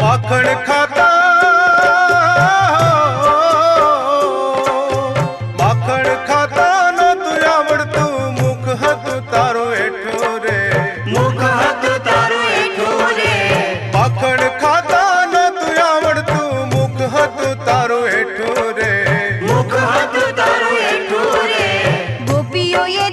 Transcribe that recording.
માખણ ખાતા. માખણ ખાતા ન તું આવડતું મુખ હતું તારો એઠો રે. મુખ હતું તારો એઠો રે. માખણ ખાતા ન આવડતું મુખ હતું તારો એઠો રે. મુખ હતું તારો એઠો રે. ગોપીઓએ